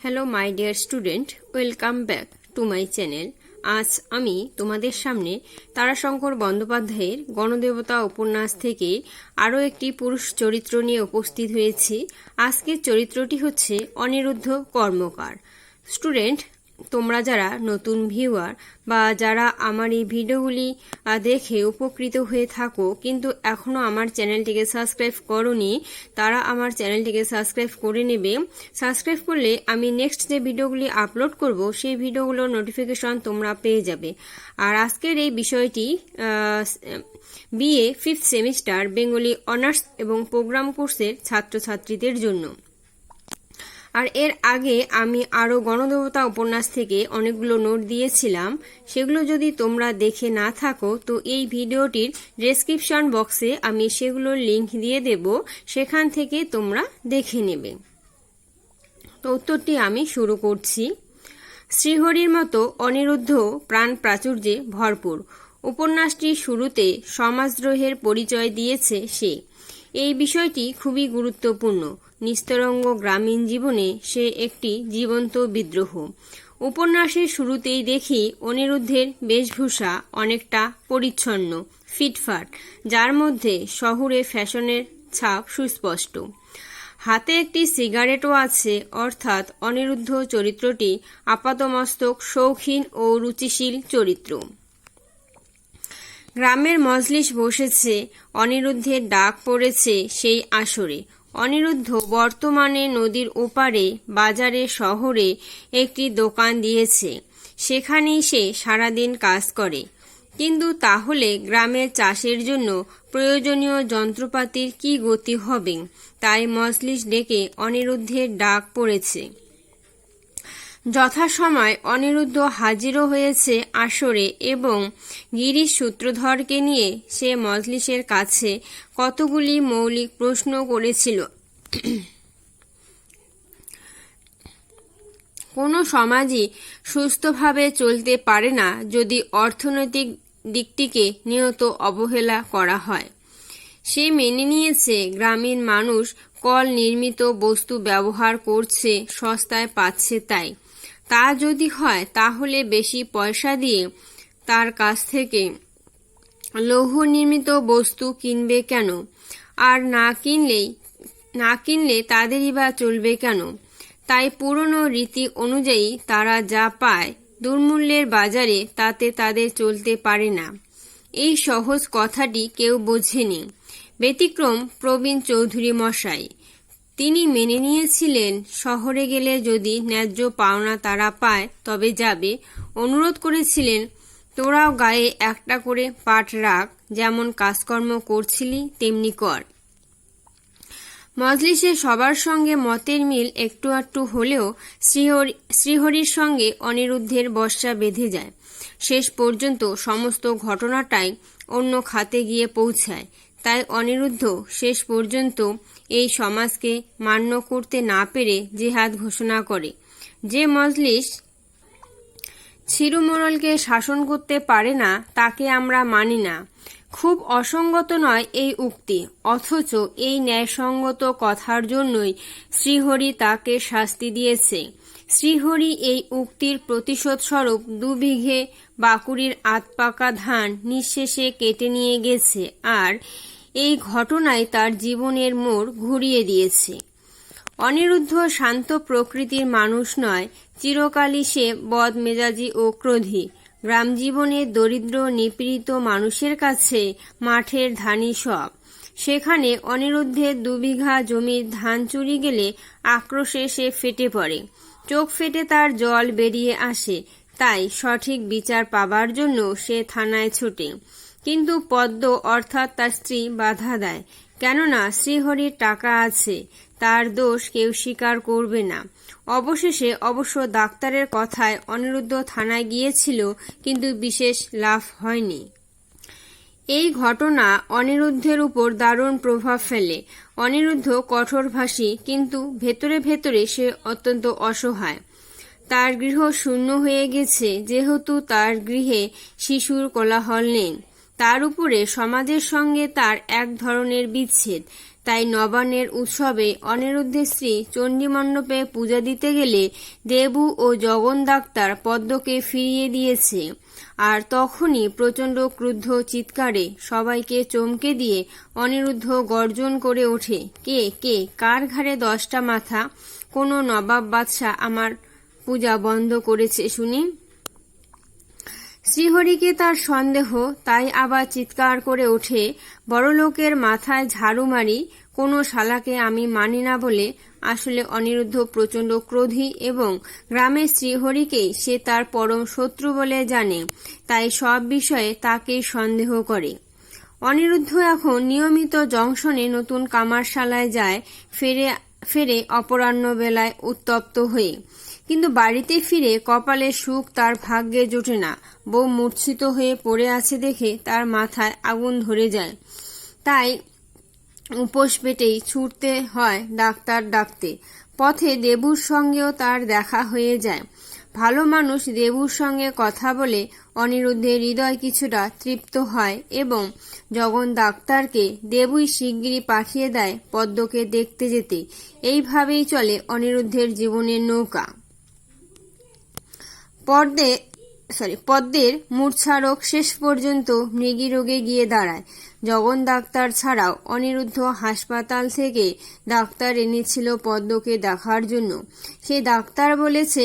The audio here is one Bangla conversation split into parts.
Hello my dear student welcome back to my channel আজ আমি তোমাদের সামনে তারাশঙ্কর বন্দ্যোপাধ্যায়ের গণদেবতা উপন্যাস থেকে আরও একটি পুরুষ চরিত্র নিয়ে উপস্থিত হয়েছি। আজকের চরিত্রটি হচ্ছে অনিরুদ্ধ কর্মকার। স্টুডেন্ট তোমরা যারা নতুন ভিউয়ার বা যারা আমার এই ভিডিওগুলি দেখে উপকৃত হয়ে থাকো, কিন্তু এখনও আমার চ্যানেলটিকে সাবস্ক্রাইব করনি, তারা আমার চ্যানেলটিকে সাবস্ক্রাইব করে নেবে। সাবস্ক্রাইব করলে আমি নেক্সট যে ভিডিওগুলি আপলোড করব, সেই ভিডিওগুলোর নোটিফিকেশন তোমরা পেয়ে যাবে। আর আজকের এই বিষয়টি BA fifth semester Bengali honours এবং প্রোগ্রাম কোর্সের ছাত্রছাত্রীদের জন্য। আর এর আগে আমি আরও গণদেবতা উপন্যাস থেকে অনেকগুলো নোট দিয়েছিলাম। সেগুলো যদি তোমরা দেখে না থাকো, তো এই ভিডিওটির ডেসক্রিপশন বক্সে আমি সেগুলোর লিংক দিয়ে দেব। সেখান থেকে তোমরা দেখে নেবে। তো উত্তরটি আমি শুরু করছি। শ্রীহরির মতো অনিরুদ্ধ প্রাণ প্রাচুর্যে ভরপুর। উপন্যাসটির শুরুতে সমাজদ্রোহের পরিচয় দিয়েছে সে। এই বিষয়টি খুবই গুরুত্বপূর্ণ। নিস্তরঙ্গ গ্রামীণ জীবনে সে একটি জীবন্ত বিদ্রোহ। উপন্যাসের শুরুতেই দেখি অনিরুদ্ধের বেশভূষা অনেকটা পরিচ্ছন্ন, ফিটফাট, যার মধ্যে শহুরে ফ্যাশনের ছাপ সুস্পষ্ট। হাতে একটি সিগারেটও আছে, অর্থাৎ অনিরুদ্ধ চরিত্রটি আপাতমস্তক শৌখিন ও রুচিশীল চরিত্র। গ্রামের মজলিস বসেছে, অনিরুদ্ধের ডাক পড়েছে সেই আসরে। অনিরুদ্ধ বর্তমানে নদীর ওপারে, বাজারে, শহরে একটি দোকান দিয়েছে। সেখানেই সে সারাদিন কাজ করে। কিন্তু তাহলে গ্রামের চাষের জন্য প্রয়োজনীয় যন্ত্রপাতির কি গতি হবে? তাই মজলিস ডেকে অনিরুদ্ধের ডাক পড়েছে। যথাসময় অনিরুদ্ধ হাজিরও হয়েছে আসরে এবং গিরিশ সূত্রধরকে নিয়ে সে মজলিসের কাছে কতগুলি মৌলিক প্রশ্ন করেছিল। কোনো সমাজই সুস্থভাবে চলতে পারে না যদি অর্থনৈতিক দিকটিকে নিয়ত অবহেলা করা হয়। সে মেনে নিয়েছে গ্রামীণ মানুষ কল নির্মিত বস্তু ব্যবহার করছে, সস্তায় পাচ্ছে তাই। তা যদি হয়, তাহলে বেশি পয়সা দিয়ে তার কাছ থেকে লৌহ নির্মিত বস্তু কিনবে কেন? আর না কিনলেই, না কিনলে তাদেরই বা চলবে কেন? তাই পুরনো রীতি অনুযায়ী তারা যা পায় দুর্মূল্যের বাজারে তাতে তাদের চলতে পারে না। এই সহজ কথাটি কেউ বোঝেনি। ব্যতিক্রম প্রবীণ চৌধুরী মশাই। তিনি মেনে নিয়েছিলেন, শহরে গেলে যদি ন্যায্য পাওনা তারা পায়, তবে যাবে। অনুরোধ করেছিলেন, তোরাও গায়ে একটা করে পাট রাখ, যেমন কাজকর্ম করছিলি, তেমনি কর। মজলিসে সবার সঙ্গে মতের মিল একটু আটটু হলেও শ্রীহরি, শ্রীহরির সঙ্গে অনিরুদ্ধের বর্ষা বেঁধে যায়। শেষ পর্যন্ত সমস্ত ঘটনাটাই অন্য খাতে গিয়ে পৌঁছায়। তাই অনিরুদ্ধ শেষ পর্যন্ত এই সমাজকে মান্য করতে না পেরে জেহাদ ঘোষণা করে। যে মজলিস ছিরুমরলকে শাসন করতে পারে না, তাকে আমরা মানি না। খুব অসঙ্গত নয় এই উক্তি, অথচ এই ন্যায়সঙ্গত কথার জন্যই শ্রীহরি তাকে শাস্তি দিয়েছে। শ্রীহরি এই উক্তির প্রতিশোধ স্বরূপ দুবিঘে বাকুড়ির আতপাকা ধান নিঃশেষে কেটে নিয়ে গেছে আর এই ঘটনায় তার জীবনের মোড় ঘুরিয়ে দিয়েছে। অনিরুদ্ধ শান্ত প্রকৃতির মানুষ নয়, চিরকালই সে বদমেজাজি ও ক্রোধী। গ্রাম জীবনে দরিদ্র, নিপীড়িত মানুষের কাছে মাঠের ধানই সব। সেখানে অনিরুদ্ধের দুবিঘা জমির ধান চুরি গেলে আক্রোশে সে ফেটে পড়ে। চোখ ফেটে তার জল বেরিয়ে আসে, তাই সঠিক বিচার পাবার জন্য সে থানায় ছুটে। কিন্তু পদ্ম অর্থাৎ তার স্ত্রী বাধা দেয়, কেননা শ্রীহরির টাকা আছে, তার দোষ কেউ স্বীকার করবে না। অবশেষে অবশ্য ডাক্তারের কথায় অনিরুদ্ধ থানায় গিয়েছিল, কিন্তু বিশেষ লাভ হয়নি। এই ঘটনা অনিরুদ্ধের উপর দারুণ প্রভাব ফেলে। অনিরুদ্ধ কঠোরভাষী, কিন্তু ভেতরে ভেতরে সে অত্যন্ত অসহায়। তার গৃহ শূন্য হয়ে গেছে, যেহেতু তার গৃহে শিশুর কোলাহল নেই। তার উপরে সমাজের সঙ্গে তার এক ধরনের বিচ্ছেদ। তাই নবান্নের উৎসবে অনিরুদ্ধের স্ত্রী চণ্ডীমণ্ডপে পূজা দিতে গেলে দেবু ও জগন ডাক্তার পদ্মকে ফিরিয়ে দিয়েছে। আর তখনই প্রচণ্ড ক্রুদ্ধ চিৎকারে সবাইকে চমকে দিয়ে অনিরুদ্ধ গর্জন করে ওঠে, কে কে, কার ঘাড়ে দশটা মাথা? কোনো নবাব বাদশাহ আমার পূজা বন্ধ করেছে শুনি। শ্রীহরিকে তার সন্দেহ, তাই আবার চিৎকার করে ওঠে, বড়লোকের মাথায় ঝাড়ু মারি কোনো শালাকে আমি মানি না বলে আসলে অনিরুদ্ধ প্রচণ্ড ক্রোধী এবং গ্রামের শ্রীহরিকেই সে তার পরম শত্রু বলে জানে, তাই সব বিষয়ে তাকেই সন্দেহ করে। অনিরুদ্ধ এখন নিয়মিত জংশনে নতুন কামারশালায় যায়, ফেরে ফেরে অপরাহ্ন বেলায় উত্তপ্ত হয়ে। কিন্তু বাড়িতে ফিরে কপালে সুখ তার ভাগ্যে জোটে না। বউ মূর্ছিত হয়ে পড়ে আছে দেখে তার মাথায় আগুন ধরে যায়। তাই উপোস পেটেই ছুটতে হয় ডাক্তার ডাকতে। পথে দেবুর সঙ্গেও তার দেখা হয়ে যায়। ভালো মানুষ দেবুর সঙ্গে কথা বলে অনিরুদ্ধের হৃদয় কিছুটা তৃপ্ত হয় এবং জগন ডাক্তারকে দেবুই শিগগিরই পাঠিয়ে দেয় পদ্মকে দেখতে যেতে। এইভাবেই চলে অনিরুদ্ধের জীবনের নৌকা। পর্দে সরি পদ্মের মূর্ছা রোগ শেষ পর্যন্ত মৃগী রোগে গিয়ে দাঁড়ায়। জগন ডাক্তার ছাড়াও অনিরুদ্ধ হাসপাতাল থেকে ডাক্তার এনেছিল পদ্মকে দেখার জন্য। সে ডাক্তার বলেছে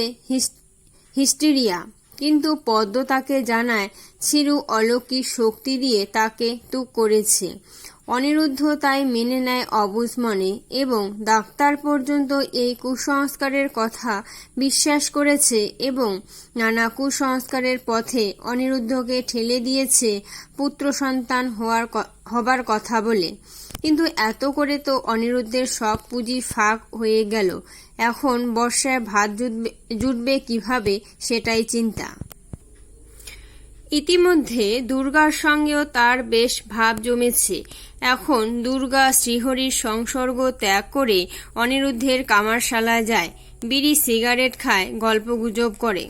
হিস্টিরিয়া। কিন্তু পদ্ম তাকে জানায় চিরু অলৌকিক শক্তি দিয়ে তাকে তুক করেছে। অনিরুদ্ধ তাই মেনে নেয় অবুজ মনে এবং ডাক্তার পর্যন্ত এই কুসংস্কারের কথা বিশ্বাস করেছে এবং নানা কুসংস্কারের পথে অনিরুদ্ধকে ঠেলে দিয়েছে পুত্র সন্তান হওয়ার হবার কথা বলে। কিন্তু এত করে তো অনিরুদ্ধের সব পুঁজি ফাঁক হয়ে গেল। এখন বর্ষায় ভাত জুটবে জুটবে কীভাবে সেটাই চিন্তা। ইতিমধ্যে দুর্গার সঙ্গেও তার বেশ ভাব জমেছে। এখন দুর্গা শ্রীহরির সংসর্গ ত্যাগ করে অনিরুদ্ধের কামারশালায় যায়। বিড়ি, সিগারেট খায়, গল্পগুজব করে।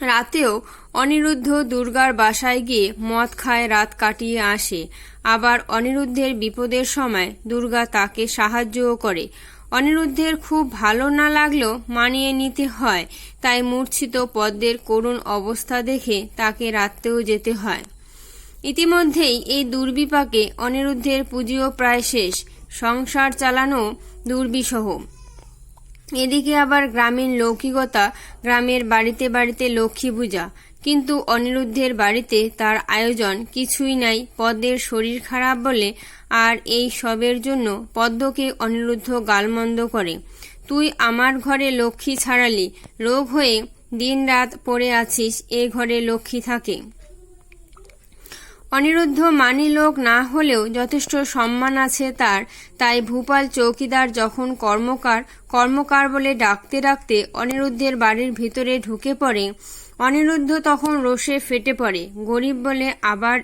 রাতেও অনিরুদ্ধ দুর্গার বাসায় গিয়ে মদ খায়, রাত কাটিয়ে আসে। আবার অনিরুদ্ধের বিপদের সময় দুর্গা তাকে সাহায্যও করে। অনিরুদ্ধের খুব ভালো না লাগলেও মানিয়ে নিতে হয়, তাই মূর্ছিত পদ্মের করুণ অবস্থা দেখে তাকে রাত্রেও যেতে হয়। ইতিমধ্যেই এই দুর্বিপাকে অনিরুদ্ধের পুঁজিও প্রায় শেষ, সংসার চালানো দুর্বিসহ এদিকে আবার গ্রামীণ লৌকিকতা, গ্রামের বাড়িতে বাড়িতে লক্ষ্মী পূজা। কিন্তু অনিরুদ্ধের বাড়িতে তার আয়োজন কিছুই নাই পদ্মের শরীর খারাপ বলে আর এই সবের জন্য পদ্মকে অনিরুদ্ধ গালমন্দ করে। তুই আমার ঘরে লক্ষ্মী ছাড়ালি, রোগ হয়ে দিন রাত পড়ে আছিস, এ ঘরে লক্ষ্মী থাকে। অনিরুদ্ধ মানি লোক না হলেও যথেষ্ট সম্মান আছে তার। তাই ভূপাল চৌকিদার যখন কর্মকার কর্মকার বলে ডাকতে ডাকতে অনিরুদ্ধের বাড়ির ভিতরে ঢুকে পড়ে, অনিরুদ্ধ তখন রোষে ফেটে পড়ে। গরিব বলে আবার,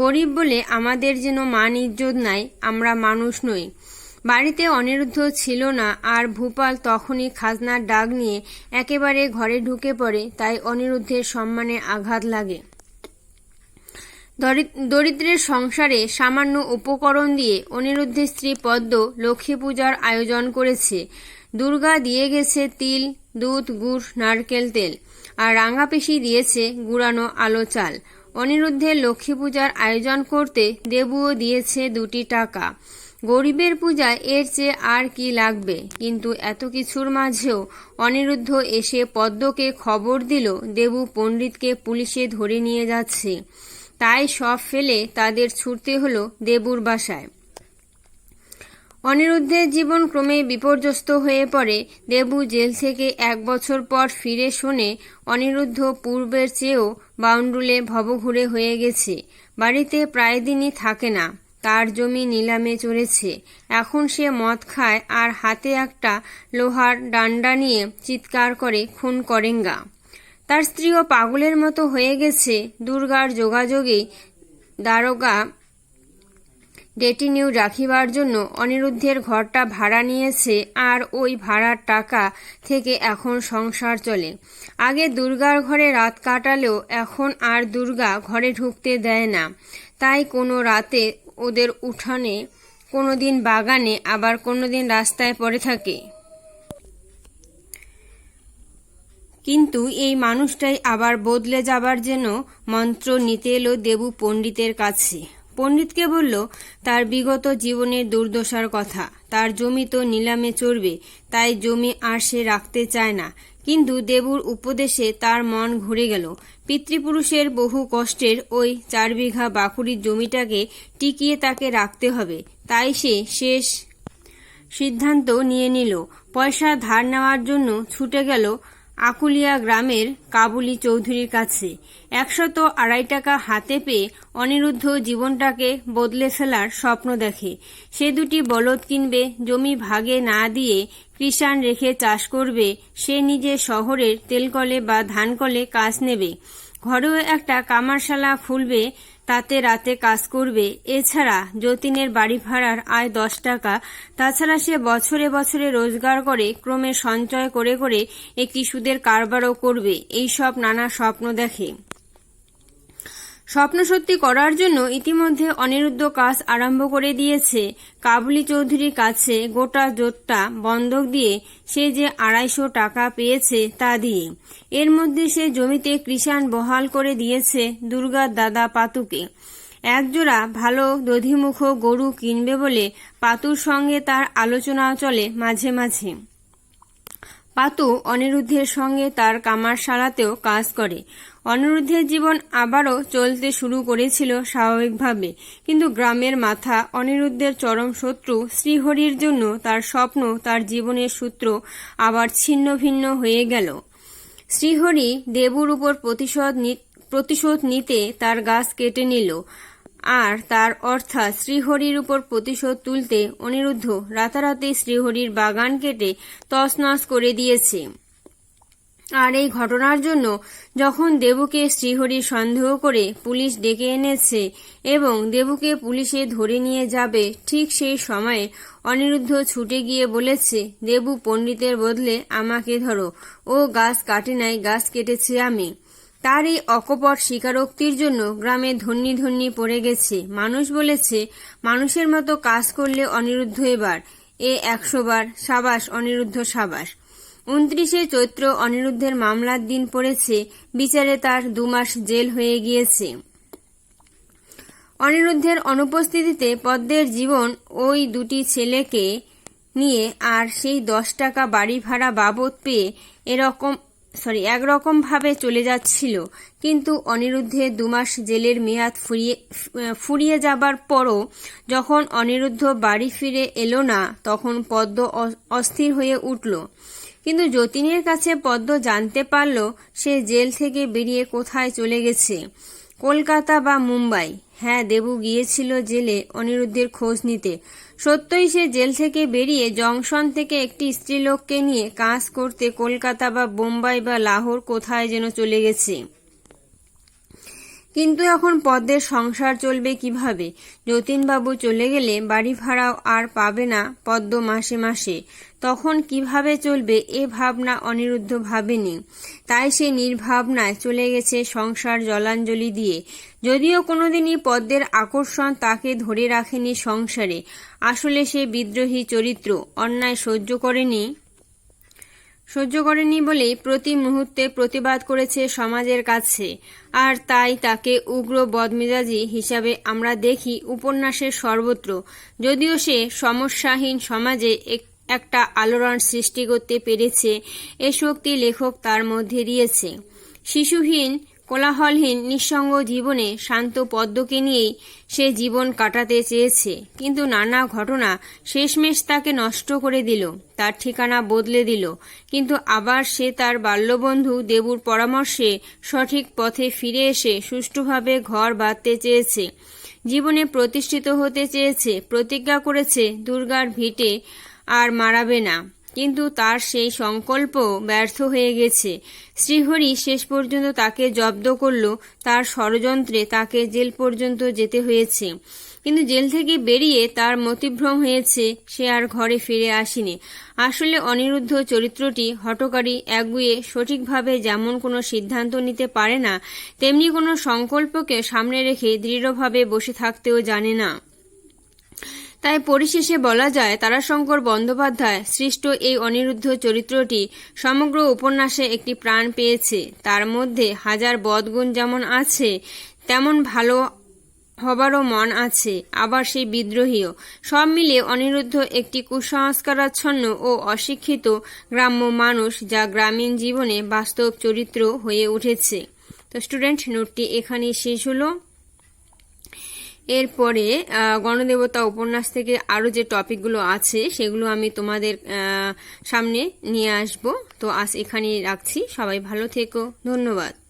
গরিব বলে আমাদের যেন মান ইজ্জত নাই, আমরা মানুষ নই। বাড়িতে অনিরুদ্ধ ছিল না, আর ভূপাল তখনই খাজনার ডাক নিয়ে একেবারে ঘরে ঢুকে পড়ে, তাই অনিরুদ্ধের সম্মানে আঘাত লাগে। দরিদ্রের সংসারে সামান্য উপকরণ দিয়ে অনিরুদ্ধের স্ত্রী পদ্ম লক্ষ্মী পূজার আয়োজন করেছে। দুর্গা দিয়ে গেছে তিল, দুধ, গুড়, নারকেল, তেল। আর রাঙাপেশি দিয়েছে গুড়ানো আলো চাল। অনিরুদ্ধের লক্ষ্মী পূজার আয়োজন করতে দেবুও দিয়েছে দুটি টাকা। গরিবের পূজায় এর চেয়ে আর কি লাগবে? কিন্তু এত কিছুর মাঝেও অনিরুদ্ধ এসে পদ্মকে খবর দিল, দেবু পণ্ডিতকে পুলিশে ধরে নিয়ে যাচ্ছে। তাই সব ফেলে তাদের ছুটতে হলো দেবুর বাসায়। অনিরুদ্ধের জীবন ক্রমে বিপর্যস্ত হয়ে পড়ে। দেবু জেল থেকে এক বছর পর ফিরে শুনে অনিরুদ্ধ পূর্বের চেয়েও বাউন্ডুলে ভবঘুরে হয়ে গেছে। বাড়িতে প্রায় দিনই থাকে না। তার জমি নিলামে চড়েছে। এখন সে মদ খায় আর হাতে একটা লোহার ডান্ডা নিয়ে চিৎকার করে, খুন করেঙ্গা। তার স্ত্রীও পাগলের মতো হয়ে গেছে। দুর্গার যোগাযোগে দারোগা ডেটিনিউ রাখিবার জন্য অনিরুদ্ধের ঘরটা ভাড়া নিয়েছে আর ওই ভাড়ার টাকা থেকে এখন সংসার চলে। আগে দুর্গার ঘরে রাত কাটালেও এখন আর দুর্গা ঘরে ঢুকতে দেয় না। তাই কোনো রাতে ওদের উঠানে কোনোদিন বাগানে, আবার কোনোদিন রাস্তায় পড়ে থাকে। কিন্তু এই মানুষটাই আবার বদলে যাবার জন্য মন্ত্র নিতে এলো দেবু পণ্ডিতের কাছে। পণ্ডিতকে বলল, তার বিগত জীবনের দুর্দশার কথা। তার জমি তো নিলামে চড়বে, তাই জমি আর সে রাখতে চায় না। কিন্তু দেবুর উপদেশে তার মন ঘুরে গেল। পিতৃপুরুষের বহু কষ্টের ওই চার বিঘা বাকুড়ির জমিটাকে টিকিয়ে তাকে রাখতে হবে। তাই সে শেষ সিদ্ধান্ত নিয়ে নিল। পয়সা ধার নেওয়ার জন্য ছুটে গেল আকুলিয়া গ্রামের কাবুলি চৌধুরীর কাছে। একশত আড়াই টাকা হাতে পেয়ে অনিরুদ্ধ জীবনটাকে বদলে ফেলার স্বপ্ন দেখে। সে দুটি বলদ কিনবে, জমি ভাগে না দিয়ে কৃষাণ রেখে চাষ করবে, সে নিজে শহরের তেলকলে বা ধানকলে কাজ নেবে। ঘরেও একটা কামারশালা খুলবে তাতে রাতে কাজ করবে। এছাড়া যতীনের বাড়ি ভাড়ার আয় দশ টাকা। তাছাড়া সে বছরে বছরে রোজগার করে, ক্রমে সঞ্চয় করে করে একটি সুদের কারবারও করবে। এই সব নানা স্বপ্ন দেখে। স্বপ্ন সত্যি করার জন্য ইতিমধ্যে অনিরুদ্ধ কাজ আরম্ভ করে দিয়েছে। কাবুলি চৌধুরীর কাছে গোটা জোটটা বন্ধক দিয়ে সে যে আড়াইশো টাকা পেয়েছে তা দিয়ে। এর মধ্যে সে জমিতে কৃষাণ বহাল করে দিয়েছে দুর্গার দাদা পাতুকে। একজোড়া ভালো দধিমুখ গরু কিনবে বলে পাতুর সঙ্গে তার আলোচনা চলে মাঝে মাঝে। পাতু অনিরুদ্ধের সঙ্গে তার কামারশালাতেও কাজ করে। অনিরুদ্ধের জীবন আবারও চলতে শুরু করেছিল স্বাভাবিকভাবে। কিন্তু গ্রামের মাথা অনিরুদ্ধের চরম শত্রু শ্রীহরির জন্য তার স্বপ্ন, তার জীবনের সূত্র আবার ছিন্ন ভিন্ন হয়ে গেল। শ্রীহরি দেবুর উপর প্রতিশোধ প্রতিশোধ নিতে তার গাছ কেটে নিল। আর তার অর্থাৎ শ্রীহরির উপর প্রতিশোধ তুলতে অনিরুদ্ধ রাতারাতি শ্রীহরির বাগান কেটে তছনছ করে দিয়েছে। আর এই ঘটনার জন্য যখন দেবুকে শ্রীহরি সন্দেহ করে পুলিশ ডেকে এনেছে এবং দেবুকে পুলিশে ধরে নিয়ে যাবে, ঠিক সেই সময়ে অনিরুদ্ধ ছুটে গিয়ে বলেছে, দেবু পণ্ডিতের বদলে আমাকে ধরো। ও গাছ কাটে নাই, গাছ কেটেছে আমি। তার এই অকপট স্বীকারোক্তির জন্য গ্রামে ধন্যি ধন্যি পড়ে গেছে। মানুষ বলেছে, মানুষের মতো কাজ করলে অনিরুদ্ধ এবার। এ একশো বার সাবাস, অনিরুদ্ধ সাবাস। উনত্রিশে চৈত্র অনিরুদ্ধের মামলার দিন পড়েছে, বিচারে তার দুমাস জেল হয়ে গিয়েছে। অনিরুদ্ধের অনুপস্থিতিতে পদ্মের জীবন ওই দুটি ছেলেকে নিয়ে আর সেই দশ টাকা বাড়ি ভাড়া বাবদ পেয়ে এরকম সরি একরকমভাবে চলে যাচ্ছিল। কিন্তু অনিরুদ্ধের দুমাস জেলের মেয়াদ ফুরিয়ে ফুরিয়ে যাবার পরও যখন অনিরুদ্ধ বাড়ি ফিরে এলো না, তখন পদ্ম অস্থির হয়ে উঠল। কিন্তু যতীনের কাছে পদ্ম জানতে পারল সে জেল থেকে বেরিয়ে কোথায় চলে গেছে। কলকাতা বা মুম্বাই। হ্যাঁ দেবু গিয়েছিল জেলে অনিরুদ্ধের খোঁজ নিতে। সত্যই সে জেল থেকে বেরিয়ে জংশন থেকে একটি স্ত্রীলোককে নিয়ে কাজ করতে কলকাতা বা বোম্বাই বা লাহোর কোথায় যেন চলে গেছে। কিন্তু এখন পদ্মের সংসার চলবে কীভাবে? যতীনবাবু চলে গেলে বাড়ি ভাড়াও আর পাবে না পদ্ম মাসে মাসে। তখন কীভাবে চলবে এ ভাবনা অনিরুদ্ধ ভাবেনি। তাই সে নির্ভাবনায় চলে গেছে সংসার জলাঞ্জলি দিয়ে। যদিও কোনোদিনই পদ্মের আকর্ষণ তাকে ধরে রাখেনি সংসারে। আসলে সে বিদ্রোহী চরিত্র, অন্যায় সহ্য করেনি। সহ্য করেনি বলেই প্রতি মুহূর্তে প্রতিবাদ করেছে সমাজের কাছে। আর তাই তাকে উগ্র বদমেজাজি হিসাবে আমরা দেখি উপন্যাসের সর্বত্র। যদিও সে সমস্যাহীন সমাজে একটা আলোড়ন সৃষ্টি করতে পেরেছে, এ শক্তি লেখক তার মধ্যে দিয়েছে। শিশুহীন কোলাহলহীন নিঃসঙ্গ জীবনে শান্ত পদ্মকে নিয়েই সে জীবন কাটাতে চেয়েছে। কিন্তু নানা ঘটনা শেষমেশ তাকে নষ্ট করে দিল, তার ঠিকানা বদলে দিল। কিন্তু আবার সে তার বাল্যবন্ধু দেবুর পরামর্শে সঠিক পথে ফিরে এসে সুষ্ঠুভাবে ঘর বাঁধতে চেয়েছে। জীবনে প্রতিষ্ঠিত হতে চেয়েছে, প্রতিজ্ঞা করেছে, দুর্গার ভিটে আর মারাবে না। কিন্তু তার সেই সংকল্প ব্যর্থ হয়ে গেছে। শ্রীহরি শেষ পর্যন্ত তাকে জব্দ করল, তার ষড়যন্ত্রে তাকে জেল পর্যন্ত যেতে হয়েছে। কিন্তু জেল থেকে বেরিয়ে তার মতিভ্রম হয়েছে, সে আর ঘরে ফিরে আসেনি। আসলে অনিরুদ্ধ চরিত্রটি হটকারী একগুয়ে সঠিকভাবে যেমন কোনো সিদ্ধান্ত নিতে পারে না, তেমনি কোনো সংকল্পকে সামনে রেখে দৃঢ়ভাবে বসে থাকতেও জানে না। তাই পরিশেষে বলা যায়, তারাশঙ্কর বন্দ্যোপাধ্যায় সৃষ্ট এই অনিরুদ্ধ চরিত্রটি সমগ্র উপন্যাসে একটি প্রাণ পেয়েছে। তার মধ্যে হাজার বদগুণ যেমন আছে, তেমন ভালো হবারও মন আছে, আবার সেই বিদ্রোহীও। সব মিলিয়ে অনিরুদ্ধ একটি কুসংস্কারাচ্ছন্ন ও অশিক্ষিত গ্রাম্য মানুষ যা গ্রামীণ জীবনে বাস্তব চরিত্র হয়ে উঠেছে। তো স্টুডেন্ট, নোটটি এখানেই শেষ হলো। এরপরে গণদেবতা উপন্যাস থেকে আরও যে টপিকগুলো আছে, সেগুলো আমি তোমাদের সামনে নিয়ে আসব। তো আজ এখানেই রাখছি। সবাই ভালো থেকো। ধন্যবাদ।